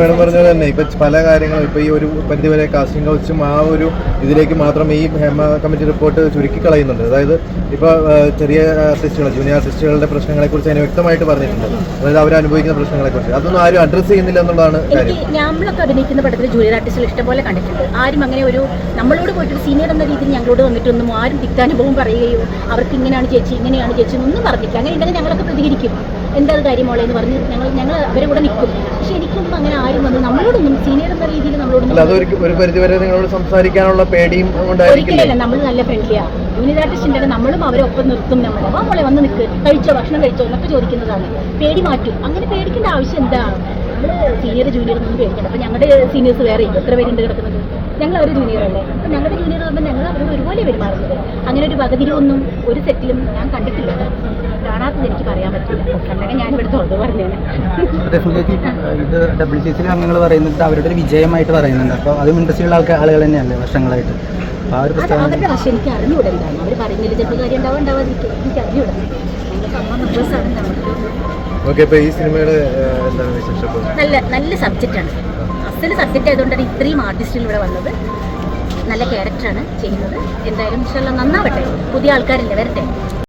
Madam പറഞ്ഞത് തന്നെ ഇപ്പൊ പല കാര്യങ്ങളും ഇപ്പൊ ഈ ഒരു പരിധി വരെ കാസ്റ്റിംഗ് കൗച്ചും ആ ഒരു ഇതിലേക്ക് മാത്രം ഈ ഹേമ കമ്മിറ്റി റിപ്പോർട്ട് ചുരുക്കി കളയുന്നുണ്ട്. അതായത് ഇപ്പൊ ചെറിയ ആർട്ടിസ്റ്റുകൾ ജൂനിയർ ആർട്ടിസ്റ്റുകളുടെ പ്രശ്നങ്ങളെ കുറിച്ച് അതിന് വ്യക്തമായിട്ട് പറഞ്ഞിട്ടുണ്ട്. അതായത് അവർ അനുഭവിക്കുന്ന പ്രശ്നങ്ങളെ കുറിച്ച് അതൊന്നും ആരും അഡ്രസ് ചെയ്യുന്നില്ല എന്നുള്ളതാണ് കാര്യം. നമ്മളൊക്കെ അഭിനയിക്കുന്ന പടത്തിൽ ജൂനിയർ ആർട്ടിസ്റ്റുകൾ ഇഷ്ടംപോലെ കണ്ടിട്ടുണ്ട്. ആരും അങ്ങനെ ഒരു നമ്മളോട് പോയിട്ട് സീനിയർ എന്ന രീതിയിൽ ഞങ്ങളോട് വന്നിട്ടൊന്നും ആരും തിക്താനുഭവം പറയുകയോ അവർക്ക് ഇങ്ങനെയാണ് ചേച്ചി ഇങ്ങനെയാണ് ചേച്ചി ഒന്നും പറഞ്ഞില്ല അങ്ങനെ ഉണ്ടെങ്കിൽ ഞങ്ങളൊക്കെ പ്രതികരിക്കും. എന്താ കാര്യം മോളെ എന്ന് പറഞ്ഞ് ഞങ്ങൾ ഞങ്ങൾ അവരെ കൂടെ നിൽക്കും. പക്ഷെ എനിക്കൊന്നും അങ്ങനെ ആരും വന്ന് നമ്മളോടൊന്നും സീനിയർ എന്ന രീതിയിൽ അതൊരു ഒരു നിങ്ങളോട് സംസാരിക്കാനുള്ള പേടിയും ഒരിക്കലല്ല നമ്മൾ നല്ല ഫ്രണ്ട്ലിയാ ജൂനിയർ ആർട്ടിസ്റ്റ് നമ്മളും അവരെ ഒപ്പം നിർത്തും നമ്മൾ അപ്പൊ മോളെ വന്ന് നിൽക്ക് കഴിച്ചോ ഭക്ഷണം കഴിച്ചോ എന്നൊക്കെ ചോദിക്കുന്നതാണ്. പേടി മാറ്റും. അങ്ങനെ പേടിക്കേണ്ട ആവശ്യം എന്താ? നമ്മൾ സീനിയർ ജൂനിയർ ഒന്നും പേടിക്കണം അപ്പൊ ഞങ്ങളുടെ സീനിയേഴ്സ് വേറെ. എത്ര പേരുണ്ട് കിടക്കുന്നത്? ഞങ്ങൾ അവർ ജൂനിയർ അല്ലേ? അപ്പം ഞങ്ങളുടെ ജൂനിയർ ആകുമ്പോൾ ഞങ്ങൾ അവരോട് ഒരുപോലെ പെരുമാറുന്നത്. അങ്ങനെ ഒരു വകതിരിവൊന്നും ഒരു സെറ്റിലും ഞാൻ കണ്ടിട്ടില്ല. ഇത് ഡബിൾ ചേച്ചിൽ അംഗങ്ങൾ പറയുന്നത് അവരുടെ ഒരു വിജയമായിട്ട് പറയുന്നുണ്ട്. അപ്പോൾ അതും ഉള്ള ആൾക്കാർ ആളുകൾ തന്നെയല്ലേ വർഷങ്ങളായിട്ട്? അപ്പോൾ ആ ഒരു പ്രസ്താവന എനിക്ക് അറിഞ്ഞൂടെ അവർ പറയുന്നതിൽ ചിലപ്പോൾ കാര്യം ഉണ്ടാവാൻ ഉണ്ടാവാതിരിക്കും എനിക്ക് അറിഞ്ഞൂടെ. ഓക്കെ ഇപ്പൊ ഈ സിനിമയുടെ എന്താണ് വിശേഷം? നല്ല നല്ല സബ്ജക്റ്റാണ് അസൽ സബ്ജക്റ്റ് ആയതുകൊണ്ടാണ് ഇത്രയും ആർട്ടിസ്റ്റിൽ ഇവിടെ വന്നത്. നല്ല ക്യാരക്ടറാണ് ചെയ്യുന്നത്. എന്തായാലും ഇഷ്ടമല്ല നന്നാവട്ടെ. പുതിയ ആൾക്കാരില്ല വരട്ടെ.